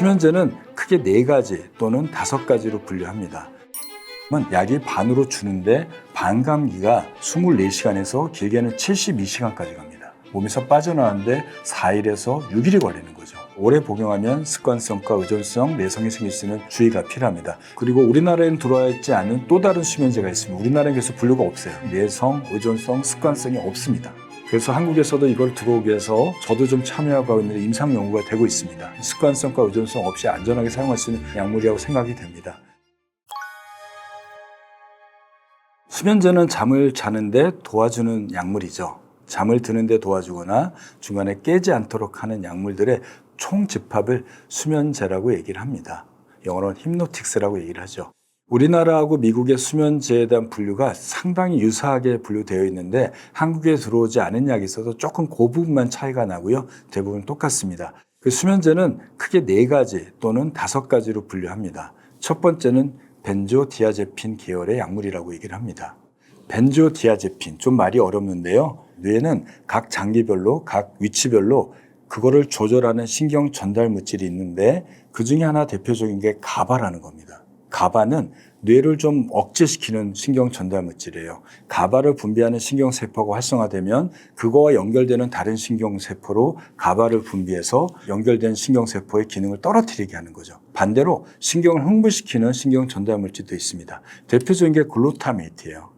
수면제는 크게 네 가지 또는 다섯 가지로 분류합니다. 약이 반으로 주는데 반감기가 24시간에서 길게는 72시간까지 갑니다. 몸에서 빠져나가는데 4일에서 6일이 걸리는 거죠. 오래 복용하면 습관성과 의존성, 내성이 생길 수 있는 주의가 필요합니다. 그리고 우리나라에는 들어와 있지 않은 또 다른 수면제가 있습니다. 우리나라는 그래서 분류가 없어요. 내성, 의존성, 습관성이 없습니다. 그래서 한국에서도 이걸 들어오기 위해서 저도 좀 참여하고 있는 임상 연구가 되고 있습니다. 습관성과 의존성 없이 안전하게 사용할 수 있는 약물이라고 생각이 됩니다. 수면제는 잠을 자는데 도와주는 약물이죠. 잠을 드는데 도와주거나 중간에 깨지 않도록 하는 약물들의 총 집합을 수면제라고 얘기를 합니다. 영어로는 힘노틱스라고 얘기를 하죠. 우리나라하고 미국의 수면제에 대한 분류가 상당히 유사하게 분류되어 있는데 한국에 들어오지 않은 약이 있어서 조금 그 부분만 차이가 나고요. 대부분 똑같습니다. 그 수면제는 크게 네 가지 또는 다섯 가지로 분류합니다. 첫 번째는 벤조디아제핀 계열의 약물이라고 얘기를 합니다. 벤조디아제핀 좀 말이 어렵는데요. 뇌는 각 장기별로 각 위치별로 그거를 조절하는 신경 전달 물질이 있는데 그 중에 하나 대표적인 게 가바라는 겁니다. 가바는 뇌를 좀 억제시키는 신경 전달 물질이에요. 가바를 분비하는 신경 세포가 활성화되면 그거와 연결되는 다른 신경 세포로 가바를 분비해서 연결된 신경 세포의 기능을 떨어뜨리게 하는 거죠. 반대로 신경을 흥분시키는 신경 전달 물질도 있습니다. 대표적인 게 글루타메이트예요.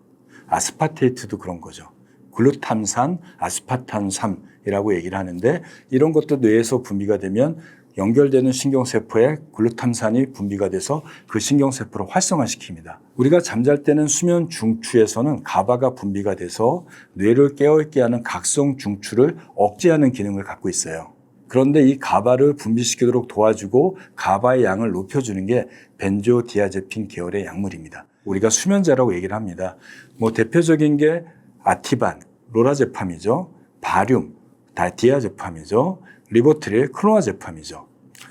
아스파테이트도 그런 거죠. 글루탐산, 아스파탄삼이라고 얘기를 하는데 이런 것도 뇌에서 분비가 되면 연결되는 신경세포에 글루탐산이 분비가 돼서 그 신경세포를 활성화시킵니다. 우리가 잠잘 때는 수면 중추에서는 가바가 분비가 돼서 뇌를 깨어있게 하는 각성 중추를 억제하는 기능을 갖고 있어요. 그런데 이 가바를 분비시키도록 도와주고 가바의 양을 높여주는 게 벤조디아제핀 계열의 약물입니다. 우리가 수면제라고 얘기를 합니다. 뭐 대표적인 게 아티반, 로라제팜이죠. 바륨, 다디아제팜이죠. 리보트릴, 클로아제팜이죠.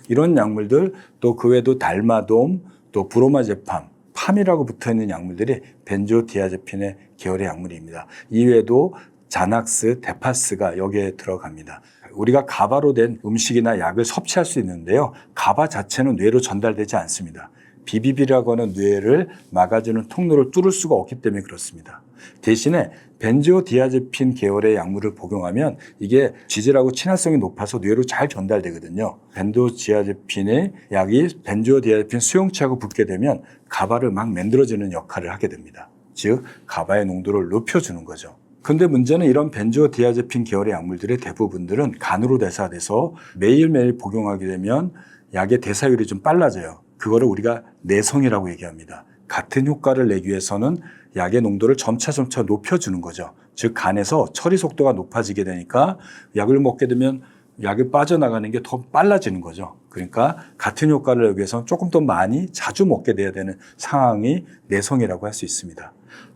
이런 약물들 또 그 외에도 달마돔, 또 브로마제팜, 팜이라고 붙어 있는 약물들이 벤조디아제핀의 계열의 약물입니다. 이외에도 자낙스, 데파스가 여기에 들어갑니다. 우리가 가바로 된 음식이나 약을 섭취할 수 있는데요. 가바 자체는 뇌로 전달되지 않습니다. 비비비라고 하는 뇌를 막아주는 통로를 뚫을 수가 없기 때문에 그렇습니다. 대신에 벤조디아제핀 계열의 약물을 복용하면 이게 지질하고 친화성이 높아서 뇌로 잘 전달되거든요. 벤조디아제핀의 약이 벤조디아제핀 수용체하고 붙게 되면 가바를 막 만들어주는 역할을 하게 됩니다. 즉 가바의 농도를 높여주는 거죠. 근데 문제는 이런 벤조디아제핀 계열의 약물들의 대부분들은 간으로 대사돼서 매일매일 복용하게 되면 약의 대사율이 좀 빨라져요. 그거를 우리가 내성이라고 얘기합니다. 같은 효과를 내기 위해서는 약의 농도를 점차 점차 높여주는 거죠. 즉 간에서 처리 속도가 높아지게 되니까 약을 먹게 되면 약이 빠져나가는 게 더 빨라지는 거죠. 그러니까 같은 효과를 내기 위해서는 조금 더 많이 자주 먹게 돼야 되는 상황이 내성이라고 할 수 있습니다.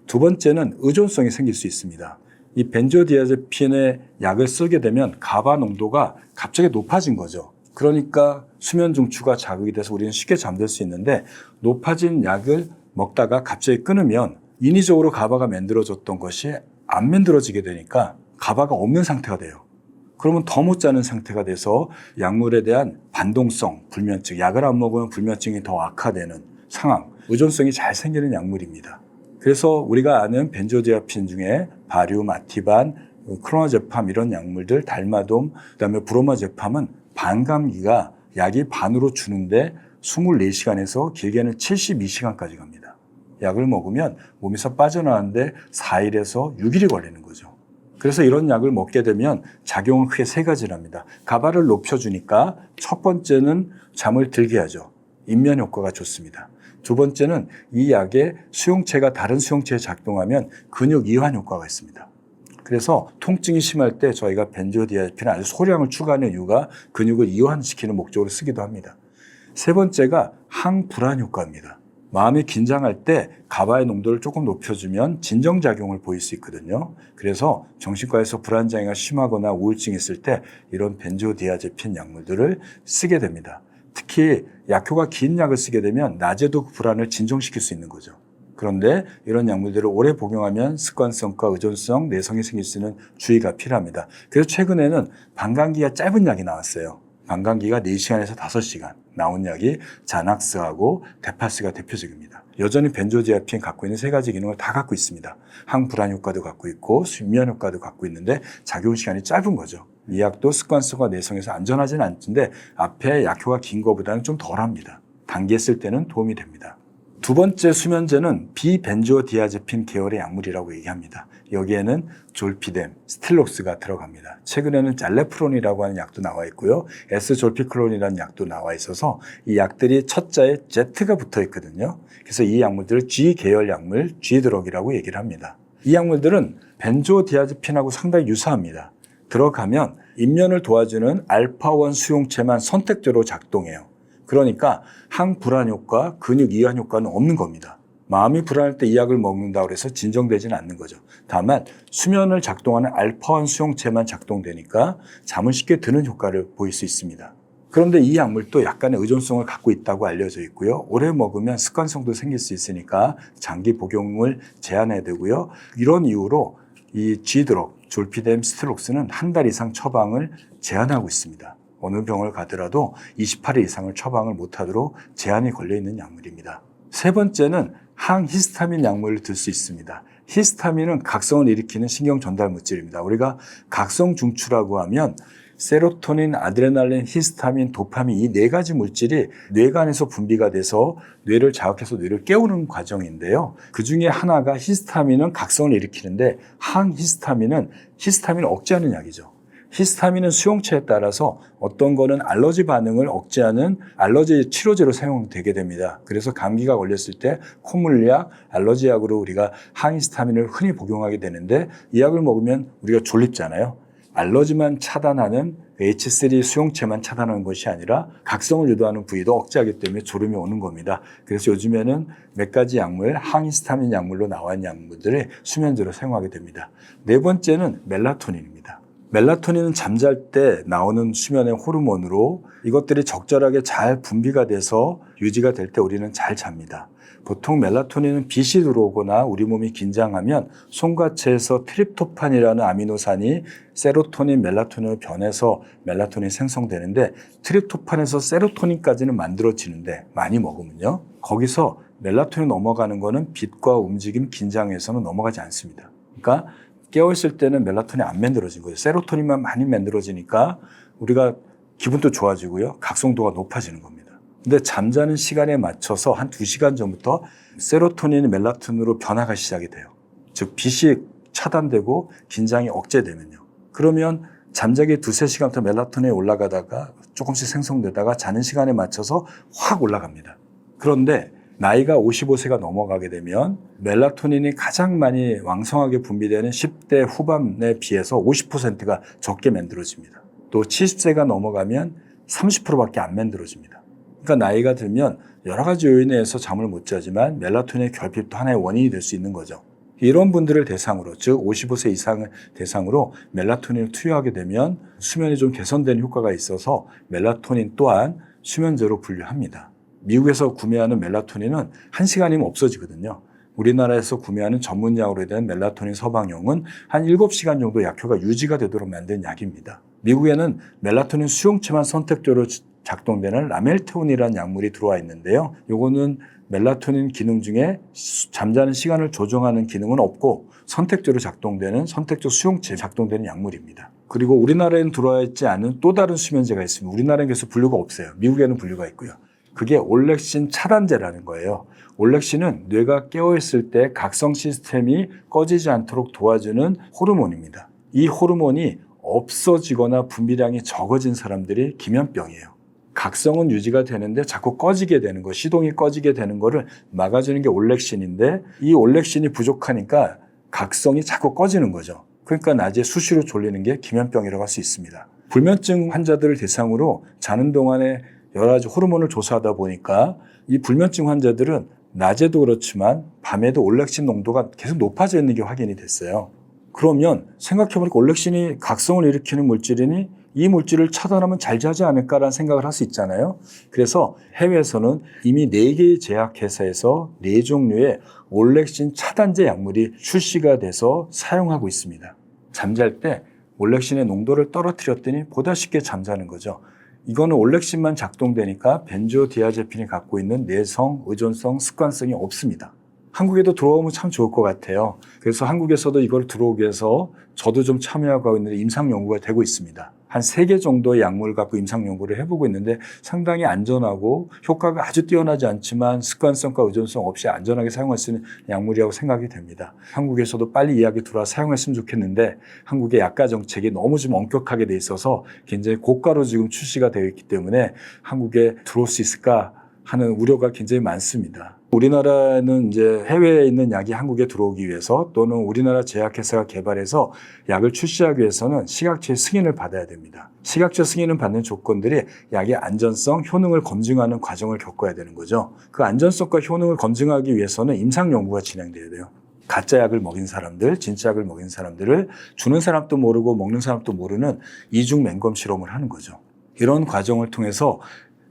두 번째는 의존성이 생길 수 있습니다. 이 벤조디아제핀의 약을 쓰게 되면 가바 농도가 갑자기 높아진 거죠. 그러니까 수면 중추가 자극이 돼서 우리는 쉽게 잠들 수 있는데 높아진 약을 먹다가 갑자기 끊으면 인위적으로 가바가 만들어졌던 것이 안 만들어지게 되니까 가바가 없는 상태가 돼요. 그러면 더 못 자는 상태가 돼서 약물에 대한 반동성, 불면증, 약을 안 먹으면 불면증이 더 악화되는 상황, 의존성이 잘 생기는 약물입니다. 그래서 우리가 아는 벤조디아핀 중에 바륨, 아티반, 크로나제팜 이런 약물들, 달마돔, 그다음에 브로마제팜은 반감기가 약이 반으로 주는데 24시간에서 길게는 72시간까지 갑니다. 약을 먹으면 몸에서 빠져나가는데 4일에서 6일이 걸리는 거죠. 그래서 이런 약을 먹게 되면 작용은 크게 세 가지랍니다. 가바를 높여주니까 첫 번째는 잠을 들게 하죠. 인면 효과가 좋습니다. 두 번째는 이 약의 수용체가 다른 수용체에 작동하면 근육 이완 효과가 있습니다. 그래서 통증이 심할 때 저희가 벤조디아제핀 아주 소량을 추가하는 이유가 근육을 이완시키는 목적으로 쓰기도 합니다. 세 번째가 항불안 효과입니다. 마음이 긴장할 때 가바의 농도를 조금 높여주면 진정작용을 보일 수 있거든요. 그래서 정신과에서 불안장애가 심하거나 우울증이 있을 때 이런 벤조디아제핀 약물들을 쓰게 됩니다. 특히 약효가 긴 약을 쓰게 되면 낮에도 그 불안을 진정시킬 수 있는 거죠. 그런데 이런 약물들을 오래 복용하면 습관성과 의존성, 내성이 생길 수 있는 주의가 필요합니다. 그래서 최근에는 반감기가 짧은 약이 나왔어요. 방광기가 4시간에서 5시간 나온 약이 자낙스하고 데파스가 대표적입니다. 여전히 벤조디아핀 갖고 있는 세 가지 기능을 다 갖고 있습니다. 항불안 효과도 갖고 있고 수면 효과도 갖고 있는데 작용 시간이 짧은 거죠. 이 약도 습관성과 내성에서 안전하지는 않는데 앞에 약효가 긴 것보다는 좀 덜합니다. 단기에 쓸 때는 도움이 됩니다. 두 번째 수면제는 비벤조디아제핀 계열의 약물이라고 얘기합니다. 여기에는 졸피뎀, 스틸록스가 들어갑니다. 최근에는 잘레프론이라고 하는 약도 나와 있고요. S졸피클론이라는 약도 나와 있어서 이 약들이 첫자에 Z가 붙어 있거든요. 그래서 이 약물들을 G 계열 약물, G 드럭이라고 얘기를 합니다. 이 약물들은 벤조디아제핀하고 상당히 유사합니다. 들어가면 인면을 도와주는 알파1 수용체만 선택적으로 작동해요. 그러니까 항불안 효과, 근육 이완 효과는 없는 겁니다. 마음이 불안할 때 이 약을 먹는다고 해서 진정되지는 않는 거죠. 다만 수면을 작동하는 알파1 수용체만 작동되니까 잠을 쉽게 드는 효과를 보일 수 있습니다. 그런데 이 약물도 약간의 의존성을 갖고 있다고 알려져 있고요. 오래 먹으면 습관성도 생길 수 있으니까 장기 복용을 제한해야 되고요. 이런 이유로 이 G드럭, 졸피뎀, 스트록스는 한 달 이상 처방을 제한하고 있습니다. 어느 병을 가더라도 28일 이상을 처방을 못하도록 제한이 걸려 있는 약물입니다. 세 번째는 항히스타민 약물을 들 수 있습니다. 히스타민은 각성을 일으키는 신경 전달 물질입니다. 우리가 각성 중추라고 하면 세로토닌, 아드레날린, 히스타민, 도파민 이 네 가지 물질이 뇌간에서 분비가 돼서 뇌를 자극해서 뇌를 깨우는 과정인데요. 그 중에 하나가 히스타민은 각성을 일으키는데 항히스타민은 히스타민을 억제하는 약이죠. 히스타민은 수용체에 따라서 어떤 거는 알러지 반응을 억제하는 알러지 치료제로 사용되게 됩니다. 그래서 감기가 걸렸을 때 콧물약, 알러지약으로 우리가 항히스타민을 흔히 복용하게 되는데 이 약을 먹으면 우리가 졸립잖아요. 알러지만 차단하는 H3 수용체만 차단하는 것이 아니라 각성을 유도하는 부위도 억제하기 때문에 졸음이 오는 겁니다. 그래서 요즘에는 몇 가지 약물, 항히스타민 약물로 있는 약물들을 수면제로 사용하게 됩니다. 네 번째는 멜라토닌입니다. 멜라토닌은 잠잘 때 나오는 수면의 호르몬으로 이것들이 적절하게 잘 분비가 돼서 유지가 될 때 우리는 잘 잡니다. 보통 멜라토닌은 빛이 들어오거나 우리 몸이 긴장하면 송가체에서 트립토판이라는 아미노산이 세로토닌, 멜라토닌으로 변해서 멜라토닌이 생성되는데 트립토판에서 세로토닌까지는 만들어지는데 많이 먹으면요. 거기서 멜라토닌 넘어가는 거는 빛과 움직임, 긴장에서는 넘어가지 않습니다. 그러니까 깨어있을 때는 멜라토닌이 안 만들어진 거예요. 세로토닌만 많이 만들어지니까 우리가 기분도 좋아지고요. 각성도가 높아지는 겁니다. 근데 잠자는 시간에 맞춰서 한 두시간 전부터 세로토닌이 멜라토닌으로 변화가 시작이 돼요. 즉, 빛이 차단되고 긴장이 억제되면요. 그러면 잠자기 두세 시간부터 멜라토닌이 올라가다가 조금씩 생성되다가 자는 시간에 맞춰서 확 올라갑니다. 그런데 나이가 55세가 넘어가게 되면 멜라토닌이 가장 많이 왕성하게 분비되는 10대 후반에 비해서 50%가 적게 만들어집니다. 또 70세가 넘어가면 30%밖에 안 만들어집니다. 그러니까 나이가 들면 여러 가지 요인에 의해서 잠을 못 자지만 멜라토닌의 결핍도 하나의 원인이 될 수 있는 거죠. 이런 분들을 대상으로, 즉 55세 이상을 대상으로 멜라토닌을 투여하게 되면 수면이 좀 개선되는 효과가 있어서 멜라토닌 또한 수면제로 분류합니다. 미국에서 구매하는 멜라토닌은 한시간이면 없어지거든요. 우리나라에서 구매하는 전문 약으로 된 멜라토닌 서방용은 한 7시간 정도 약효가 유지가 되도록 만든 약입니다. 미국에는 멜라토닌 수용체만 선택적으로 작동되는 라멜테온이라는 약물이 들어와 있는데요. 요거는 멜라토닌 기능 중에 수- 잠자는 시간을 조정하는 기능은 없고 선택적으로 작동되는 선택적 수용체 작동되는 약물입니다. 그리고 우리나라에는 들어와 있지 않은 또 다른 수면제가 있습니다. 우리나라에는 그래서 분류가 없어요. 미국에는 분류가 있고요. 그게 올렉신 차단제라는 거예요. 올렉신은 뇌가 깨어있을 때 각성 시스템이 꺼지지 않도록 도와주는 호르몬입니다. 이 호르몬이 없어지거나 분비량이 적어진 사람들이 기면병이에요. 각성은 유지가 되는데 자꾸 꺼지게 되는 거, 시동이 꺼지게 되는 거를 막아주는 게 올렉신인데 이 올렉신이 부족하니까 각성이 자꾸 꺼지는 거죠. 그러니까 낮에 수시로 졸리는 게 기면병이라고 할 수 있습니다. 불면증 환자들을 대상으로 자는 동안에 여러 가지 호르몬을 조사하다 보니까 이 불면증 환자들은 낮에도 그렇지만 밤에도 올렉신 농도가 계속 높아져 있는 게 확인이 됐어요. 그러면 생각해보니까 올렉신이 각성을 일으키는 물질이니 이 물질을 차단하면 잘 자지 않을까라는 생각을 할 수 있잖아요. 그래서 해외에서는 이미 4개의 제약회사에서 4종류의 올렉신 차단제 약물이 출시가 돼서 사용하고 있습니다. 잠잘 때 올렉신의 농도를 떨어뜨렸더니 보다 쉽게 잠자는 거죠. 이거는 올렉신만 작동되니까 벤조디아제핀이 갖고 있는 내성, 의존성, 습관성이 없습니다. 한국에도 들어오면 참 좋을 것 같아요. 그래서 한국에서도 이걸 들어오기 위해서 저도 좀 참여하고 있는데 임상 연구가 되고 있습니다. 한 세 개 정도의 약물을 갖고 임상 연구를 해보고 있는데 상당히 안전하고 효과가 아주 뛰어나지 않지만 습관성과 의존성 없이 안전하게 사용할 수 있는 약물이라고 생각이 됩니다. 한국에서도 빨리 이야기 들어와 사용했으면 좋겠는데 한국의 약가 정책이 너무 좀 엄격하게 돼 있어서 굉장히 고가로 지금 출시가 되어 있기 때문에 한국에 들어올 수 있을까 하는 우려가 굉장히 많습니다. 우리나라는 이제 해외에 있는 약이 한국에 들어오기 위해서 또는 우리나라 제약회사가 개발해서 약을 출시하기 위해서는 식약처의 승인을 받아야 됩니다. 식약처 승인을 받는 조건들이 약의 안전성, 효능을 검증하는 과정을 겪어야 되는 거죠. 그 안전성과 효능을 검증하기 위해서는 임상 연구가 진행돼야 돼요. 가짜 약을 먹인 사람들, 진짜 약을 먹인 사람들을 주는 사람도 모르고 먹는 사람도 모르는 이중 맹검 실험을 하는 거죠. 이런 과정을 통해서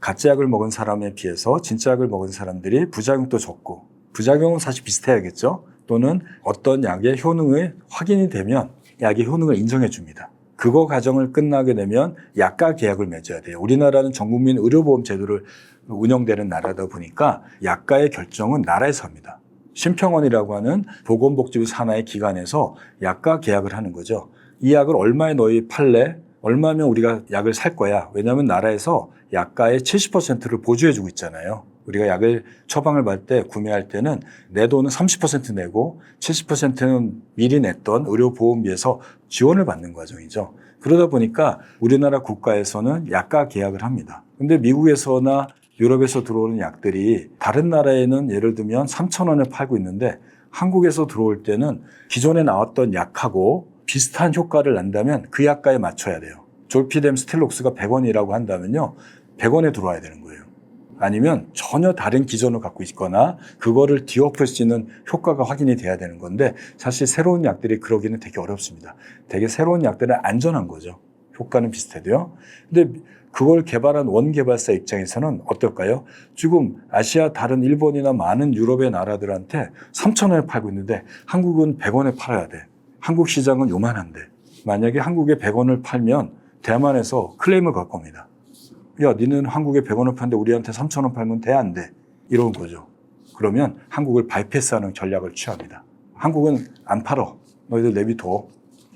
가짜 약을 먹은 사람에 비해서 진짜 약을 먹은 사람들이 부작용도 적고 부작용은 사실 비슷해야겠죠. 또는 어떤 약의 효능이 확인이 되면 약의 효능을 인정해 줍니다. 그거 과정을 끝나게 되면 약가 계약을 맺어야 돼요. 우리나라는 전국민 의료보험 제도를 운영되는 나라다 보니까 약가의 결정은 나라에서 합니다. 심평원이라고 하는 보건복지부 산하의 기관에서 약가 계약을 하는 거죠. 이 약을 얼마에 너희 팔래? 얼마면 우리가 약을 살 거야. 왜냐하면 나라에서 약가의 70%를 보조해주고 있잖아요. 우리가 약을 처방을 받을 때 구매할 때는 내 돈은 30% 내고 70%는 미리 냈던 의료보험비에서 지원을 받는 과정이죠. 그러다 보니까 우리나라 국가에서는 약가 계약을 합니다. 근데 미국에서나 유럽에서 들어오는 약들이 다른 나라에는 예를 들면 3천 원에 팔고 있는데 한국에서 들어올 때는 기존에 나왔던 약하고 비슷한 효과를 난다면 그 약가에 맞춰야 돼요. 졸피뎀 스틸록스가 100원이라고 한다면요. 100원에 들어와야 되는 거예요. 아니면 전혀 다른 기전을 갖고 있거나 그거를 뒤엎을 수 있는 효과가 확인이 돼야 되는 건데 사실 새로운 약들이 그러기는 되게 어렵습니다. 되게 새로운 약들은 안전한 거죠. 효과는 비슷해도요. 근데 그걸 개발한 원 개발사 입장에서는 어떨까요? 지금 아시아 다른 일본이나 많은 유럽의 나라들한테 3,000원에 팔고 있는데 한국은 100원에 팔아야 돼. 한국 시장은 요만한데 만약에 한국에 100원을 팔면 대만에서 클레임을 걸 겁니다. 야, 니는 한국에 100원을 파는데 우리한테 3,000원 팔면 돼, 안 돼? 이런 거죠. 그러면 한국을 바이패스하는 전략을 취합니다. 한국은 안 팔어. 너희들 내비둬.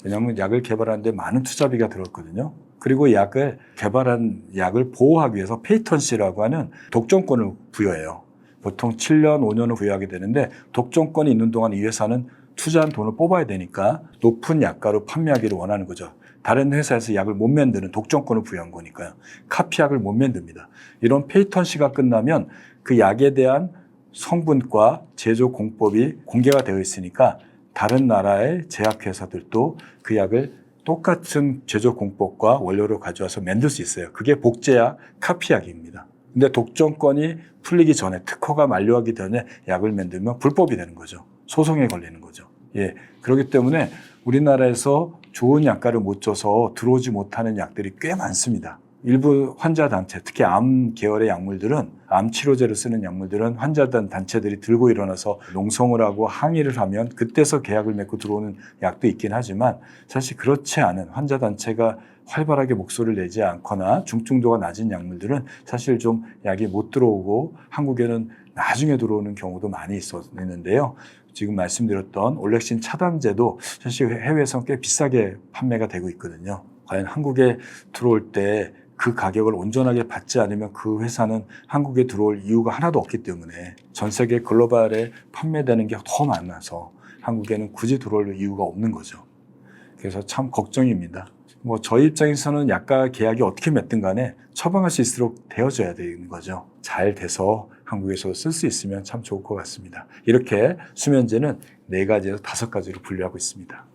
왜냐하면 약을 개발하는데 많은 투자비가 들었거든요. 그리고 약을 개발한 약을 보호하기 위해서 페이턴시라고 하는 독점권을 부여해요. 보통 7년, 5년을 부여하게 되는데 독점권이 있는 동안 이 회사는 투자한 돈을 뽑아야 되니까 높은 약가로 판매하기를 원하는 거죠. 다른 회사에서 약을 못 만드는 독점권을 부여한 거니까요. 카피약을 못 만듭니다. 이런 페이턴 시가 끝나면 그 약에 대한 성분과 제조 공법이 공개가 되어 있으니까 다른 나라의 제약회사들도 그 약을 똑같은 제조 공법과 원료를 가져와서 만들 수 있어요. 그게 복제약, 카피약입니다. 근데 독점권이 풀리기 전에 특허가 만료하기 전에 약을 만들면 불법이 되는 거죠. 소송에 걸리는 거죠. 예. 그렇기 때문에 우리나라에서 좋은 약가를 못 줘서 들어오지 못하는 약들이 꽤 많습니다. 일부 환자 단체, 특히 암 계열의 약물들은 암 치료제를 쓰는 약물들은 환자 단체들이 들고 일어나서 농성을 하고 항의를 하면 그때서 계약을 맺고 들어오는 약도 있긴 하지만 사실 그렇지 않은 환자 단체가 활발하게 목소리를 내지 않거나 중증도가 낮은 약물들은 사실 좀 약이 못 들어오고 한국에는 나중에 들어오는 경우도 많이 있었는데요. 지금 말씀드렸던 올렉신 차단제도 사실 해외에서 꽤 비싸게 판매가 되고 있거든요. 과연 한국에 들어올 때 그 가격을 온전하게 받지 않으면 그 회사는 한국에 들어올 이유가 하나도 없기 때문에 전 세계 글로벌에 판매되는 게 더 많아서 한국에는 굳이 들어올 이유가 없는 거죠. 그래서 참 걱정입니다. 뭐 저희 입장에서는 약가 계약이 어떻게 맺든 간에 처방할 수 있도록 되어줘야 되는 거죠. 잘 돼서 한국에서 쓸 수 있으면 참 좋을 것 같습니다. 이렇게 수면제는 네 가지에서 다섯 가지로 분류하고 있습니다.